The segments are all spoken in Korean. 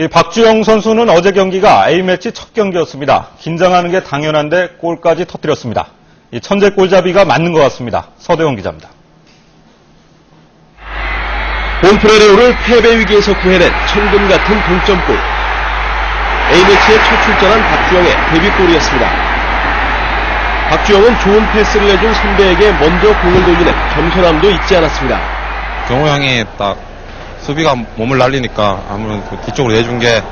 이 박주영 선수는 어제 경기가 A매치 첫 경기였습니다. 긴장하는 게 당연한데 골까지 터뜨렸습니다. 이 천재 골잡이가 맞는 것 같습니다. 서대원 기자입니다. 몬트레레오를 패배 위기에서 구해낸 천금 같은 동점골. A매치에 첫 출전한 박주영의 데뷔골이었습니다. 박주영은 좋은 패스를 내준 선배에게 먼저 공을 돌리는 겸손함도 잊지 않았습니다. 경호 형이 딱 수비가 몸을 날리니까 아무래도 그 뒤쪽으로 내준 게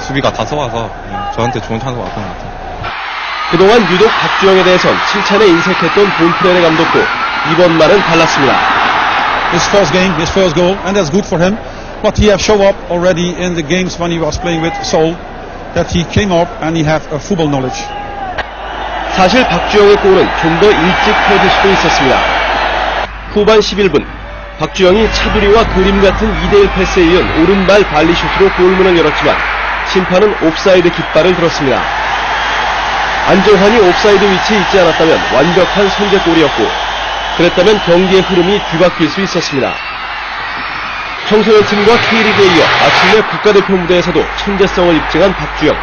수비가 다 속아서 저한테 좋은 찬스가 왔던 것 같아요. 그동안 유독 박주영에 대해선 칭찬에 인색했던 본트레레 감독도 이번 말은 달랐습니다. his first game, his first goal, and that's good for him. But he have show up already in the games when he was playing with Seoul, that he came up and he have a football knowledge. 사실 박주영의 골은 좀 더 일찍 터질 수도 있었습니다. 후반 11분 박주영이 차두리와 그림 같은 2대1 패스에 이은 오른발 발리슛으로 골문을 열었지만 심판은 옵사이드 깃발을 들었습니다. 안정환이 옵사이드 위치에 있지 않았다면 완벽한 선제골이었고 그랬다면 경기의 흐름이 뒤바뀔 수 있었습니다. 청소년 팀과 K리그에 이어 마침내 국가대표 무대에서도 천재성을 입증한 박주영.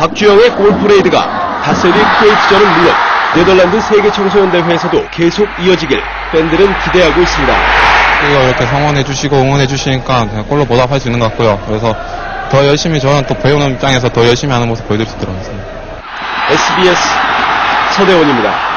박주영의 골프레이드가 다스리 쿠웨이트전은 물론 네덜란드 세계 청소년 대회에서도 계속 이어지길 팬들은 기대하고 있습니다. 이거 이렇게 성원해 주시고 응원해 주시니까 골로 보답할 수 있는 것 같고요. 그래서 더 열심히 저는 또 배우는 입장에서 더 열심히 하는 모습 보여드릴 수 있도록 하겠습니다. SBS 서대원입니다.